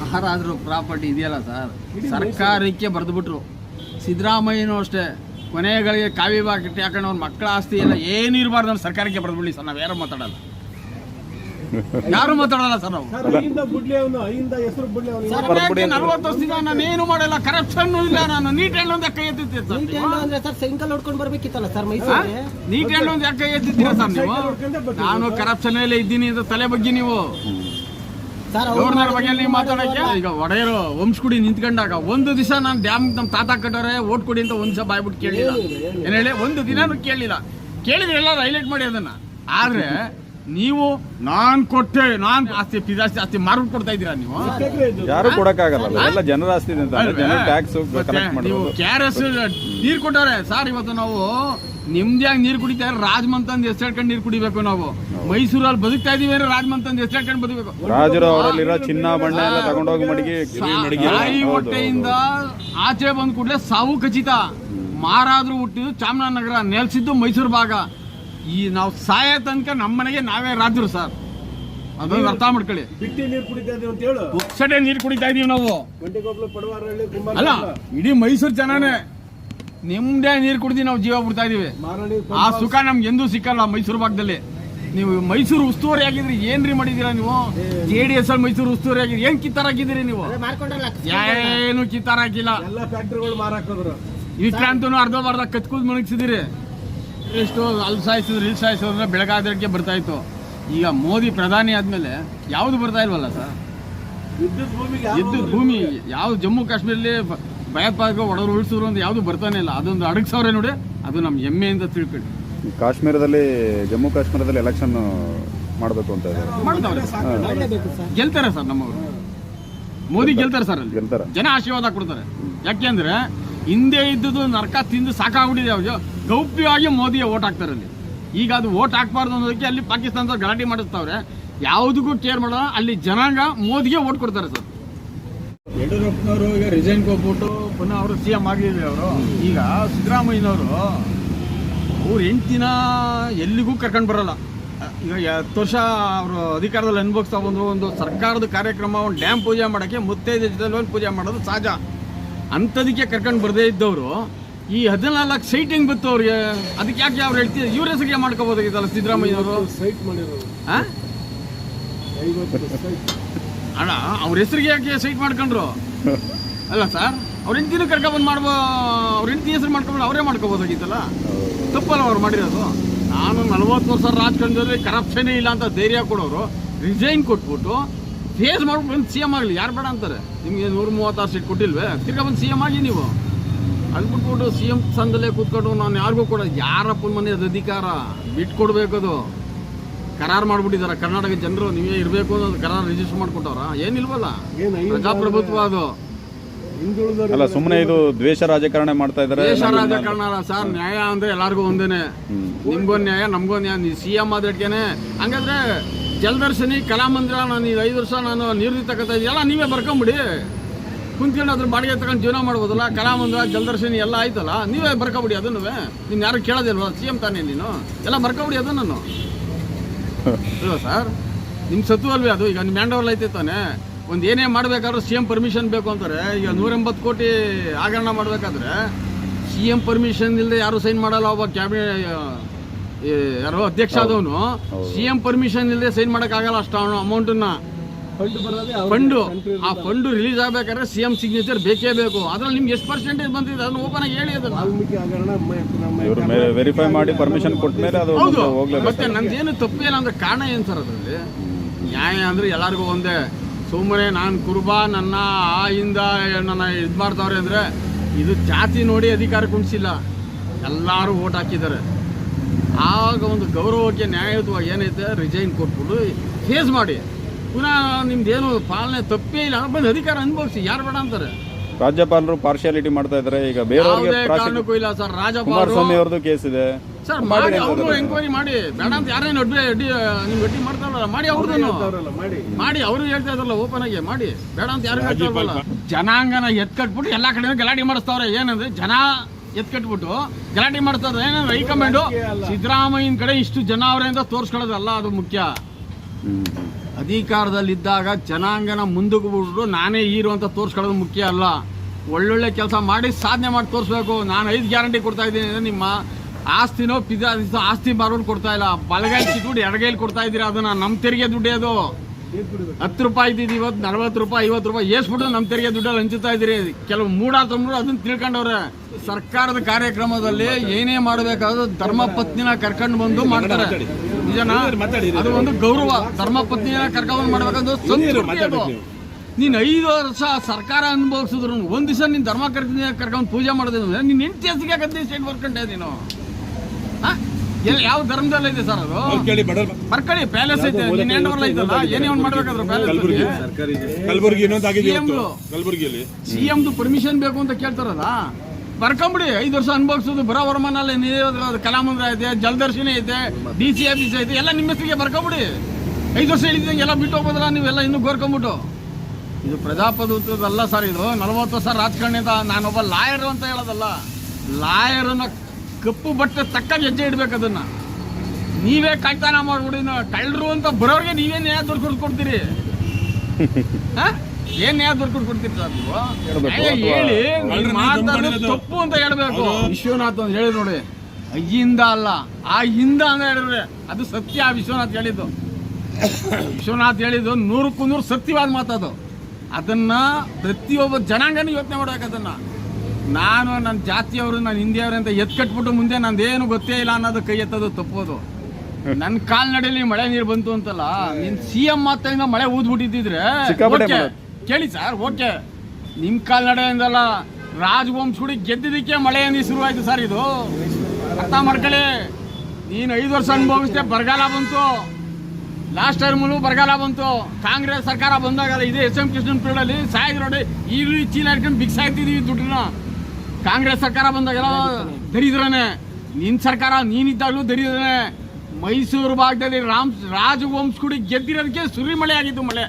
ಮಹಾರಾಜರು ಪ್ರಾಪರ್ಟಿ ಇದೆಯಲ್ಲ ಸರ್ ಸರ್ಕಾರಕ್ಕೆ ಬರೆದ್ಬಿಟ್ರು. ಸಿದ್ದರಾಮಯ್ಯನೂ ಅಷ್ಟೇ. ಕೊನೆಗಳಿಗೆ ಕಾವಿ ಬಾಕಿ ಹಾಕೊಂಡು ಅವ್ರ ಮಕ್ಕಳ ಆಸ್ತಿ ಎಲ್ಲ ಏನು ಇರಬಾರ್ದು ಅಂತ ಸರ್ಕಾರಕ್ಕೆ ಬರೆದ್ಬಿಡಿ ಸರ್ ನಾವು ಯಾರು ಮಾತಾಡಲ್ಲ. ಯಾರು ಮಾತಾಡಲ್ಲ ಸರ್ ನಾವು ನಲ್ವತ್ತು ವರ್ಷದಿಂದ ನಾನು ಏನು ಮಾಡಲ್ಲ ಕರಪ್ಷನ್ ಇಲ್ಲ ನಾನು. ನೀಟ್ ಹೆಣ್ಣು ಒಂದು ಕೈ ಎತ್ತಿದ್ದೆ ಸರ್ ಸೈಕಲ್ ಹೊಡ್ಕೊಂಡು ಬರ್ಬೇಕಿತ್ತಲ್ಲ ಸರ್? ಮೈಸೂರಿಗೆ? ನೀಟ್ ಹೆಣ್ಣು ಒಂದು ಯಾಕೆ ಕೈ ಎತ್ತಿದ್ದೀರಾ ಸರ್ ನೀವು. ನಾನು ಕರಪ್ಷನ್ ಅಲ್ಲೇ ಇದ್ದೀನಿ ಅಂತ ತಲೆ ಬಗ್ಗೆ ನೀವು. ಗವರ್ನರ್ ಬಗ್ಗೆ ನೀವು ಮಾಡಿರೋ ಮಾತಾಡಕ್ಕೆ ಈಗ ಒಡೆಯರು ವಂಶಕುಡಿ ನಿಂತ್ಕೊಂಡಾಗ ಒಂದು ದಿವಸ ನಾನು ಡ್ಯಾಮ್ ನಮ್ಮ ತಾತ ಕಟ್ಟೋರೆ ಓಟ್ ಕೊಡಿ ಅಂತ ಒಂದ್ಸ ಬಾಯ್ಬಿಟ್ಟು ಕೇಳಿಲ್ಲ. ಏನ್ ಹೇಳಿ? ಒಂದು ದಿನಾನು ಕೇಳಿಲ್ಲ. ಕೇಳಿದ್ರೆ ಎಲ್ಲ ಹೈಲೈಟ್ ಮಾಡಿ ಅದನ್ನ. ಆದ್ರೆ ನೀವು ನಾನ್ ಕೊಟ್ಟೆ ನಾನ್ ಆಸ್ತಿ ಪಿದಾಸ್ತಿ ಆಸ್ತಿ ಮಾರ್ಗ ಕೊಡ್ತಾ ಇದೀರಾ ನೀವು? ಯಾರು ಕೊಡಕ್ಕಾಗಲ್ಲ ಎಲ್ಲ ಜನರ ಆಸ್ತಿ ಅಂತ. ಜನರ ಟ್ಯಾಕ್ಸ್ ಕಲೆಕ್ಟ್ ನೀವು ಮಾಡೋದು ಕೆ ಆರ್ ಎಸ್ ನೀರ್ ಕೊಟ್ಟವ್ರೆ. ಸರ್ ಇವತ್ತು ನಾವು ನಿಮ್ದ್ಯಾಗ ನೀರು ಕುಡಿತಾರೆ ರಾಜಮಂತಂದ್ ಅಂತ ಹೇಳ್ಕೊಂಡು ನೀರು ಕುಡಿಬೇಕು ನಾವು. ಮೈಸೂರಲ್ಲಿ ಬದುಕ್ತಾ ಇದೀವಿ ಅಂದ್ರೆ ರಾಜಮಂತಂದ್ ಅಂತ ಹೇಳ್ಕೊಂಡು ಬದುಕಬೇಕು. ರಾಜರು ಅವರಲ್ಲಿರೋ ಚಿನ್ನ ಬಣ್ಣ ಎಲ್ಲ ತಗೊಂಡೋಗಿ ಮಡಿಗೆ ಗಿರಿ ಮಡಿಗೆ ತಾಯಿ ಹೊಟ್ಟೆಯಿಂದ ಆಚೆ ಬಂದ ಕೂಡಲೇ ಸಾವು ಖಚಿತ. ಮಾರಾದ್ರು ಹುಟ್ಟಿದ್ದು ಚಾಮರಾಜನಗರ ನೆಲೆಸಿದ್ದು ಮೈಸೂರು ಭಾಗ. ಈ ನಾವು ಸಾಯ ತನಕ ನಮ್ಮ ಮನೆಗೆ ನಾವೇ ರಾಜರು ಸರ್. ಅದೊಂದು ಅರ್ಥ ಮಾಡ್ಕೊಳ್ಳಿ. ಬಿಟ್ಟಿ ನೀರು ಕುಡಿತಾ ಇದೀವಿ ಅಂತ ಹೇಳು. ಪುಕ್ಸಟೆ ನೀರು ಕುಡಿತಾ ಇದೀವಿ ನಾವು. ಅಲ್ಲ ಇಡೀ ಮೈಸೂರು ಜನನೇ ನಿಮ್ದೇ ನೀರು ಕುಡ್ದು ನಾವು ಜೀವ ಬಿಡ್ತಾ ಇದೀವಿ. ಆ ಸುಖ ನಮ್ಗೆ ಎಂದೂ ಸಿಕ್ಕಲ್ಲ ಮೈಸೂರು ಭಾಗದಲ್ಲಿ. ನೀವು ಮೈಸೂರು ಉಸ್ತುವಾರಿ ಆಗಿದ್ರಿ ಏನ್ರಿ ಮಾಡಿದೀರಾ ನೀವು? ಜೆ ಡಿ ಎಸ್ ಅಲ್ಲಿ ಮೈಸೂರು ಉಸ್ತುವಾರಿ ಆಗಿದ್ರಿ ಏನ್ ಕಿತ್ತಾರ ಹಾಕಿದಿರಿ ನೀವು? ಏನು ಕಿತ್ತಾರ ಹಾಕಿಲ್ಲ ವಿಕ್ರಾಂತನು ಅರ್ಧ ಬರ್ಧ ಕತ್ಕೂದ್ ಮುಣಗಿಸಿದಿರಿ. ಎಷ್ಟು ಅಲ್ಲಿ ಸಾಯಿಸಿದ್ರು ಇಲ್ಲಿ ಸಾಯಿಸಿದ್ರೆ ಬೆಳಗಾದಕ್ಕೆ ಬರ್ತಾ ಇತ್ತು. ಈಗ ಮೋದಿ ಪ್ರಧಾನಿ ಆದ್ಮೇಲೆ ಯಾವ್ದು ಬರ್ತಾ ಇಲ್ವಲ್ಲ ಸರ್? ವಿದ್ಯುತ್ ಭೂಮಿ ಯಾವ್ದು ಜಮ್ಮು ಕಾಶ್ಮೀರಲ್ಲಿ ಭಯೋತ್ಪಾದಕ ಒಡವರು ಉಳಿಸಿದ್ರು ಅಂತ ಯಾವುದು ಬರ್ತಾನೆ ಇಲ್ಲ. ಅದೊಂದು ಅಡಗ್ಸವ್ರೆ ನೋಡಿ ಅದು ನಮ್ಮ ಹೆಮ್ಮೆಯಿಂದ ತಿಳ್ಕೊಳ್ಳಿ. ಕಾಶ್ಮೀರದಲ್ಲಿ ಜಮ್ಮು ಕಾಶ್ಮೀರದಲ್ಲಿ ಎಲೆಕ್ಷನ್ ಮಾಡಬೇಕು ಅಂತ ಮಾಡ್ತಾವ್ರೆ ಗೆಲ್ತಾರೆ ಸರ್ ನಮ್ಮವರು. ಮೋದಿ ಗೆಲ್ತಾರೆ ಸರ್ ಅಲ್ಲಿ. ಗೆಲ್ತಾರ. ಜನ ಆಶೀರ್ವಾದ ಕೊಡ್ತಾರೆ. ಯಾಕೆಂದ್ರೆ ಹಿಂದೆ ಇದ್ದುದು ನರ್ಕ ತಿಂದು ಸಾಕಾಗ್ಬಿಟ್ಟಿದೆ ಅವ್ರು. ಗೌಪ್ಯವಾಗಿ ಮೋದಿಗೆ ಓಟ್ ಹಾಕ್ತಾರೆ ಅಲ್ಲಿ. ಈಗ ಅದು ಓಟ್ ಹಾಕ್ಬಾರ್ದು ಅನ್ನೋದಕ್ಕೆ ಅಲ್ಲಿ ಪಾಕಿಸ್ತಾನದವ್ರು ಗಲಾಟೆ ಮಾಡಿಸ್ತಾವ್ರೆ. ಯಾವುದಕ್ಕೂ ಕೇರ್ ಮಾಡೋಣ ಅಲ್ಲಿ ಜನಾಂಗ ಮೋದಿಗೆ ಓಟ್ ಕೊಡ್ತಾರೆ ಸರ್. ಯಡಿಯೂರಪ್ಪನವರು ಈಗ ರಿಸೈನ್ ಕೊಟ್ಬಿಟ್ಟು ಪುನಃ ಅವರು ಸಿ ಎಂ ಆಗಿದ್ರು ಅವರು ಈಗ ಸಿದ್ದರಾಮಯ್ಯನವರು ಅವ್ರ ಹೆಂಡ್ತಿನ ಎಲ್ಲಿಗೂ ಕರ್ಕೊಂಡು ಬರಲ್ಲ. ಈಗ ಹತ್ತು ವರ್ಷ ಅವರು ಅಧಿಕಾರದಲ್ಲಿ ಅನುಭವಿಸ್ತಾ ಬಂದು ಒಂದು ಸರ್ಕಾರದ ಕಾರ್ಯಕ್ರಮ ಒಂದು ಡ್ಯಾಮ್ ಪೂಜೆ ಮಾಡೋಕ್ಕೆ ಮುತ್ತೈದು ಜೊತೆಲಿ ಒಂದು ಪೂಜೆ ಮಾಡೋದು ಸಹಜ. ಅಂಥದಕ್ಕೆ ಕರ್ಕೊಂಡು ಬರದೇ ಇದ್ದವರು ಈ ಹದಿನಾಲ್ಕು ಸೈಟ್ ಹೆಂಗೆ ಬಿತ್ತು ಅವ್ರಿಗೆ? ಅದಕ್ಕೆ ಯಾಕೆ ಅವ್ರು ಹೇಳ್ತೀವಿ ಇವ್ರ ಹೆಸರಿಗೆ ಮಾಡ್ಕೋಬೋದಾಗಿತ್ತಲ್ಲ ಸಿದ್ದರಾಮಯ್ಯನವರು? ಸೈಟ್ ಮಾಡಿರೋದು ಆ? ಅಣ್ಣ, ಅವ್ರ ಹೆಸರಿಗೆ ಯಾಕೆ ಸೈಟ್ ಮಾಡ್ಕೊಂಡ್ರು? ಅಲ್ಲ ಸರ್, ಅವ್ರ ಹೆಂಡತಿನೂ ಕರ್ಕೊಬಂದು ಮಾಡ್ಬೋ ಅವ್ರ ಹೆಂಡತಿ ಹೆಸರು ಮಾಡ್ಕೊಂಡು ಅವರೇ ಮಾಡ್ಕೋಬೋದಾಗಿತ್ತಲ್ಲ? ತಪ್ಪಲ್ಲ ಅವ್ರು ಮಾಡಿರೋದು. ನಾನು ನಲವತ್ತು ವರ್ಷ ರಾಜಕಾರಣದಲ್ಲಿ ಕರಪ್ಷನೇ ಇಲ್ಲ ಅಂತ ಧೈರ್ಯ ಕೊಡೋರು ರಿಸೈನ್ ಕೊಟ್ಬಿಟ್ಟು ಫೇಸ್ ಮಾಡ್ಬಿಟ್ಟು ಬಂದು ಸಿ ಎಂ ಆಗಲಿ. ಯಾರು ಬೇಡ ಅಂತಾರೆ? ನಿಮಗೆ ನೂರ ಮೂವತ್ತಾರು ಸೀಟ್ ಕೊಟ್ಟಿಲ್ವೇ? ತಿರ್ಗಾ ಬಂದು ಸಿ ಎಂ ಆಗಿ ನೀವು. ಅದು ಬಿಟ್ಬಿಟ್ಟು ಸಿ ಎಂ ಸಂದಲ್ಲೇ ಕೂತ್ಕೊಂಡು ನಾನು ಯಾರಿಗೂ ಕೊಡೋದು ಯಾರಪ್ಪನ ಮನೆ ಅದು ಅಧಿಕಾರ? ಬಿಟ್ಕೊಡ್ಬೇಕದು. ಕರಾರು ಮಾಡ್ಬಿಟ್ಟಿದ್ದಾರೆ ಕರ್ನಾಟಕ ಜನರು ನೀವೇ ಇರಬೇಕು ಅನ್ನೋದು ಕರಾರು ರಿಜಿಸ್ಟರ್ ಮಾಡ್ಕೊಟ್ಟವ್ರ. ಏನಿಲ್ವಲ್ಲ? ಏನ್ ಪ್ರಜಾಪ್ರಭುತ್ವ ಅದು. ಅಲ್ಲ ಸುಮ್ಮನೆ ಇದು ದ್ವೇಷ ರಾಜಕಾರಣ ಮಾಡ್ತಾ ಇದ್ದಾರೆ ದ್ವೇಷ ರಾಜಕಾರಣ ಅಲ್ಲ ಸರ್ ನ್ಯಾಯ ಅಂದ್ರೆ ಎಲ್ಲಾರ್ಗು ಒಂದೇನೆ. ನಿಮ್ಗೊಂದು ನ್ಯಾಯ ನಮ್ಗೊಂದು ನ್ಯಾಯ. ನೀ ಸಿ ಎಂ ಆದಟ್ಗೆನೆ ಹಂಗಾದ್ರೆ ಜಲದರ್ಶಿನಿ ಕಲಾಮಂದಿರ ನಾನು ಈಗ ಐದು ವರ್ಷ ನಾನು ನೀರು ತಗೋತಾ ಇದೆಯಲ್ಲ ನೀವೇ ಬರ್ಕೊಂಬಿಡಿ. ಕುಂತ್ಕೊಂಡು ಅದ್ರ ಬಾಡಿಗೆ ತಗೊಂಡು ಜೀವನ ಮಾಡ್ಬೋದಲ್ಲ ಕಲಾಮಂದಿರ ಜಲದರ್ಶಿನಿ ಎಲ್ಲ ಆಯ್ತಲ್ಲ ನೀವೇ ಬರ್ಕೊಬಿಡಿ ಅದನ್ನು ನೀನು ಯಾರು ಕೇಳೋದಿಲ್ವಾ? ಸಿ ಎಂ ತಾನೇ ನೀನು. ಎಲ್ಲ ಬರ್ಕೊಬಿಡಿ ಅದನ್ನು ಅಲ್ವಾ ಸರ್? ನಿಮ್ಮ ಸತ್ತು ಅಲ್ವೇ ಅದು? ಈಗ ನಿಮ್ಮ ಮ್ಯಾಂಡವಲ್ ಐತೆ ತಾನೆ? ಒಂದು ಏನೇ ಮಾಡಬೇಕಾದ್ರೂ ಸಿ ಎಂ ಪರ್ಮಿಷನ್ ಬೇಕು ಅಂತಾರೆ. ಈಗ ನೂರ ಎಂಬತ್ತು ಕೋಟಿ ಆಗರಣ ಮಾಡಬೇಕಾದ್ರೆ ಸಿ ಎಂ ಪರ್ಮಿಷನ್ ಇಲ್ಲದೆ ಯಾರು ಸೈನ್ ಮಾಡಲ್ಲ? ಒಬ್ಬ ಕ್ಯಾಬಿನೆಟ್ ಯಾರೋ ಅಧ್ಯಕ್ಷ ಆದವನು. ಸಿ ಎಂ ಪರ್ಮಿಷನ್ ಇಲ್ಲದೆ ಸೈನ್ ಮಾಡೋಕ್ಕಾಗಲ್ಲ ಅಷ್ಟು ಅಮೌಂಟನ್ನ ಫಂಡ್ ಆ ಫಂಡು ರಿಲೀಸ್ ಆಗ್ಬೇಕಾದ್ರೆ ಸಿ ಎಂ ಸಿಗ್ನೇಚರ್ ಬೇಕೇ ಬೇಕು. ಅದ್ರಲ್ಲಿ ನಿಮ್ಗೆ ಎಷ್ಟು ಪರ್ಸೆಂಟೇಜ್ ಬಂದಿದೆ ಅದನ್ನ ಓಪನ್ ಆಗಿ ಹೇಳಿ ಅದನ್ನ. ವೆರಿಫೈ ಮಾಡಿ ಪರ್ಮಿಷನ್ ಕೊಟ್ಟ ಮೇಲೆ ಅದು ಮತ್ತೆ ನಂದೇನು ಇಲ್ಲ ಅಂದ್ರೆ ಕಾರಣ ಏನು ಸರ್ ಅದರಲ್ಲಿ? ನ್ಯಾಯ ಅಂದ್ರೆ ಎಲ್ಲರಿಗೂ ಒಂದೇ. ಸುಮ್ಮನೆ ನಾನು ಕುರುಬ ನನ್ನ ಆ ಇಂದ ನನ್ನ ಇದು ಮಾಡ್ತಾವ್ರೆ ಅಂದ್ರೆ ಇದು ಜಾತಿ ನೋಡಿ ಅಧಿಕಾರ ಕುಣಿಸಿಲ್ಲ ಎಲ್ಲರೂ ಓಟ್ ಹಾಕಿದ್ದಾರೆ. ಆಗ ಒಂದು ಗೌರವಕ್ಕೆ ನ್ಯಾಯಯುತವಾಗಿ ಏನೈತೆ? ರಿಸೈನ್ ಕೊಟ್ಬಿಟ್ಟು ಫೇಸ್ ಮಾಡಿ. ಪುನಃ ನಿಮ್ದೇನು ಪಾಲನೆ ತಪ್ಪೇ ಇಲ್ಲ. ಬಂದು ಅಧಿಕಾರ ಅನುಭವಿಸಿ. ಯಾರು ಬೇಡ ಅಂತಾರೆ? ರಾಜ್ಯಪಾಲರು ಪಾರ್ಶಿಯಾಲಿಟಿ ಮಾಡ್ತಾ ಇದ್ದಾರೆ. ಈಗ ಬೇರೆಯವ್ರಿಗೆ ಯಾವುದೇ ಕಾರಣಕ್ಕೂ ಇಲ್ಲ ಸರ್. ರಾಜಪಾಲರು ಕುಮಾರಸ್ವಾಮಿ ಅವ್ರದ್ದು ಕೇಸ್ ಇದೆ. ಸರ್ ಮಾಡಿ ಅವ್ರು ಎಂಕ್ವೈರಿ ಮಾಡಿ. ಬೇಡ ಅಂತ ಯಾರೇನು ಅಡ್ಡಿ ಅಡ್ಡಿ ನಿಮ್ಗೆ ಅಡ್ಡಿ ಮಾಡ್ತಾರಲ್ಲ ಮಾಡಿ ಅವ್ರದ್ದು ಮಾಡಿ. ಮಾಡಿ ಅವರು ಹೇಳ್ತಾ ಇದ್ರಲ್ಲ ಓಪನ್ ಆಗಿ. ಮಾಡಿ. ಬೇಡ ಅಂತ ಯಾರು ಹೇಳ್ತಾ ಇಲ್ವಲ್ಲ ಜನಾಂಗನ ಎತ್ಕಟ್ಬಿಟ್ಟು ಎಲ್ಲಾ ಕಡೆ ಗಲಾಟೆ ಮಾಡಿಸ್ತಾವ್ರೆ. ಏನಂದ್ರೆ ಜನ ಎತ್ಕಟ್ಬಿಟ್ಟು ಗಲಾಟೆ ಮಾಡ್ತಾರೆ ಏನಂದ್ರೆ ಹೈಕಮಾಂಡು ಸಿದ್ದರಾಮಯ್ಯನ ಕಡೆ ಇಷ್ಟು ಜನ ಅವ್ರೆ ಅಂತ ತೋರ್ಸ್ಕೊಳ್ಳೋದಲ್ಲ ಅದು ಮುಖ್ಯ. ಹ್ಮ್. ಅಧಿಕಾರದಲ್ಲಿದ್ದಾಗ ಜನಾಂಗನ ಮುಂದಕ್ಕೆ ಬಿಟ್ಬಿಟ್ಟು ನಾನೇ ಹೀರೋ ಅಂತ ತೋರಿಸ್ಕೊಳ್ಳೋದು ಮುಖ್ಯ ಅಲ್ಲ. ಒಳ್ಳೊಳ್ಳೆ ಕೆಲಸ ಮಾಡಿ ಸಾಧನೆ ಮಾಡಿ ತೋರಿಸ್ಬೇಕು. ನಾನು ಐದು ಗ್ಯಾರಂಟಿ ಕೊಡ್ತಾ ಇದ್ದೀನಿ ನಿಮ್ಮ ಆಸ್ತಿನೋ ಪಿಜ್ಜಾ ಆಸ್ತಿ ಮಾರೋದು ಕೊಡ್ತಾ ಇಲ್ಲ. ಬಲಗೈ ಸಿಟ್ಬಿಟ್ಟು ಎಡಗೈಲಿ ಕೊಡ್ತಾ ಇದ್ದೀರಾ? ಅದನ್ನು ನಮ್ಮ ತೆರಿಗೆ ದುಡ್ಡೇ ಅದು. ಹತ್ತು ರೂಪಾಯಿ ಇದ್ದಿದ್ದು ಇವತ್ತು ನಲ್ವತ್ತು ರೂಪಾಯಿ ಐವತ್ತು ರೂಪಾಯಿ ಏಸ್ಬಿಟ್ಟು ನಮ್ಮ ತೆರಿಗೆ ದುಡ್ಡಲ್ಲಿ ಹಂಚುತ್ತಾ ಇದ್ದೀರಿ. ಕೆಲವು ಮೂಡ ತಂದ್ರು ಅದನ್ನ ತಿಳ್ಕೊಂಡವ್ರೆ. ಸರ್ಕಾರದ ಕಾರ್ಯಕ್ರಮದಲ್ಲಿ ಏನೇ ಮಾಡಬೇಕಾದ್ರೂ ಧರ್ಮ ಪತ್ನಿನ ಕರ್ಕೊಂಡು ಬಂದು ಮಾಡ್ತಾರೆ. ನಿಜನಾ? ಅದು ಒಂದು ಗೌರವ. ಧರ್ಮ ಪತ್ನಿನ ಕರ್ಕೊಂಡು ಮಾಡ್ಬೇಕಂದ್ರೆ ಅದು. ನೀನ್ ಐದು ವರ್ಷ ಸರ್ಕಾರ ಅನುಭವಿಸಿದ್ರು ಒಂದ್ ದಿವಸ ನೀನ್ ಧರ್ಮ ಕರ್ಕೊಂಡು ಕರ್ಕೊಂಡು ಪೂಜೆ ಮಾಡಿದ್ರೆ ನೀನು ಹೆಂಡತಿ ಹೆಸರಿಗೆ ಗದ್ದೆ ಸ್ಟೇಟ್ ಬರ್ಕೊಂಡೆ ನೀನು. ಯಾವ ಧರ್ಮದಲ್ಲಿ ಇದೆ ಸರ್ ಅದು? ಕೇಳಿ ಬಡರ್ ಬರ್ಕೊಳ್ಳಿ ಪ್ಯಾಲೇಸ್ ಐತೆ ನಿನ್ನ ಹೆಂಡವಲ್ಲ ಐತಲ್ಲ ಏನೇ ಒಂದು ಮಾಡ್ಬೇಕಾದ್ರು ಪ್ಯಾಲೇಸ್ ಕಲಬುರ್ಗಿ ಇನ್ನೊಂದಾಗಿದೆ ದು. ಕಲಬುರ್ಗಿಯಲ್ಲಿ. ಸಿ ಎಮ್ದು ಪರ್ಮಿಷನ್ ಬೇಕು ಅಂತ ಕೇಳ್ತಾರಲ್ಲ? ಬರ್ಕೊಂಬಿಡಿ ಐದು ವರ್ಷ ಅನುಭವಿಸೋದು ಬರೋ ವರಮಾನಲ್ಲಿ ಕಲಾಮಂದ್ರ ಐತೆ ಜಲದರ್ಶಿನಿ ಐತೆ ಡಿ ಸಿ ಆಫೀಸ್ ಐತೆ ಎಲ್ಲ ನಿಮ್ಮ ಹೆಸರಿಗೆ ಬರ್ಕೊಂಬಿಡಿ. ಐದು ವರ್ಷ ಹೇಳಿದಂಗೆ ಎಲ್ಲ ಬಿಟ್ಟು ಹೋಗೋದ್ರ ನೀವೆಲ್ಲ ಇನ್ನೂ ಗೋರ್ಕೊಂಬಿಟ್ಟು. ಇದು ಪ್ರಜಾಪ್ರಭುತ್ವದಲ್ಲ ಸರ್ ಇದು. ನಲವತ್ತು ವರ್ಷ ರಾಜಕಾರಣಿ ಅಂತ ನಾನೊಬ್ಬ ಲಾಯರ್ ಅಂತ ಹೇಳೋದಲ್ಲ. ಲಾಯರನ್ನ ಕಪ್ಪು ಬಟ್ಟೆ ತಕ್ಕ ಹೆಜ್ಜೆ ಇಡ್ಬೇಕು ಅದನ್ನ. ನೀವೇ ಕಾಯ್ತಾನ ಮಾಡ್ಬಿಡಿ ಕಳ್ಳರು ಅಂತ ಬರೋರಿಗೆ ನೀವೇ ನ್ಯಾಯ ದೊಡ್ಕೊಂಡು ಕೊಡ್ತೀರಿ? ಏನ್ ನ್ಯಾಯ ದುಡ್ಡು ಕೊಡ್ತೀರಿ ಸರ್ ಹೇಳಿ ಮಾತಾಡೋದು ತಪ್ಪು ಅಂತ ಹೇಳ್ಬೇಕು. ವಿಶ್ವನಾಥ್ ಅಂತ ಹೇಳಿ ನೋಡಿ. ಅಯ್ಯಿಂದ ಅಲ್ಲ ಆ ಹಿಂದ ಅಂತ ಹೇಳಿದ್ರೆ ಅದು ಸತ್ಯ ಆ ವಿಶ್ವನಾಥ್ ಹೇಳಿದ್ದು. ವಿಶ್ವನಾಥ್ ಹೇಳಿದ್ದು ನೂರಕ್ಕೂ ನೂರು ಸತ್ಯವಾದ ಮಾತದು ಅದನ್ನ ಪ್ರತಿಯೊಬ್ಬ ಜನಾಂಗನೂ ಯೋಚನೆ ಮಾಡ್ಬೇಕು ಅದನ್ನ. ನಾನು ನನ್ನ ಜಾತಿಯವರು ನಾನು ಹಿಂದಿಯವರು ಅಂತ ಎತ್ ಕಟ್ಬಿಟ್ಟು ಮುಂದೆ ನಂದೇನು ಗೊತ್ತೇ ಇಲ್ಲ ಅನ್ನೋದು ಕೈ ಎತ್ತೋದು ತಪ್ಪೋದು. ನನ್ನ ಕಾಲ್ನಡೆಯಲ್ಲಿ ಮಳೆ ನೀರು ಬಂತು ಅಂತಲ್ಲ ನಿನ್ ಸಿ ಎಂ ಮಾತಿಂದ ಮಳೆ ಊದ್ಬಿಟ್ಟಿದ್ರೆ ಓಕೆ. ಕೇಳಿ ಸರ್ ಓಕೆ. ನಿಮ್ ಕಾಲ್ನಡೆಯಿಂದಲ್ಲ ರಾಜವಂಶಗುಡಿ ಗೆದ್ದಿದ್ದಕ್ಕೆ ಮಳೆ ನೀರು ಶುರುವಾಯ್ತು ಸರ್ ಇದು. ಅರ್ಥ ಮಾಡ್ಕೊಳ್ಳಿ. ನೀನು ಐದು ವರ್ಷ ಅನುಭವಿಸಿದೆ ಬರಗಾಲ ಬಂತು. ಲಾಸ್ಟ್ ಟೈಮಲ್ಲೂ ಬರಗಾಲ ಬಂತು. ಕಾಂಗ್ರೆಸ್ ಸರ್ಕಾರ ಬಂದಾಗ ಇದೇ ಎಸ್ ಎಂ ಕೃಷ್ಣನ್ ಪೀರಿಯಡಲ್ಲಿ ಸಾಯಿದ್ರು ನೋಡಿ ಈಗಲೂ ಈ ಚೀಲ ಹಾಕೊಂಡು ಬಿಕ್ಸಾಯ್ತಿದೀವಿ ದುಡ್ಡನ್ನ. ಕಾಂಗ್ರೆಸ್ ಸರ್ಕಾರ ಬಂದಾಗೆಲ್ಲ ದರಿದ್ರನೆ. ನಿನ್ ಸರ್ಕಾರ ನೀನಿದ್ದಾಗಲೂ ದರಿದ್ರನೆ. ಮೈಸೂರು ಭಾಗದಲ್ಲಿ ರಾಮ್ ರಾಜವಂಶಗುಡಿ ಗೆದ್ದಿರೋದಕ್ಕೆ ಸುರಿಮಳೆ ಆಗಿದ್ದು ಮಳೆ.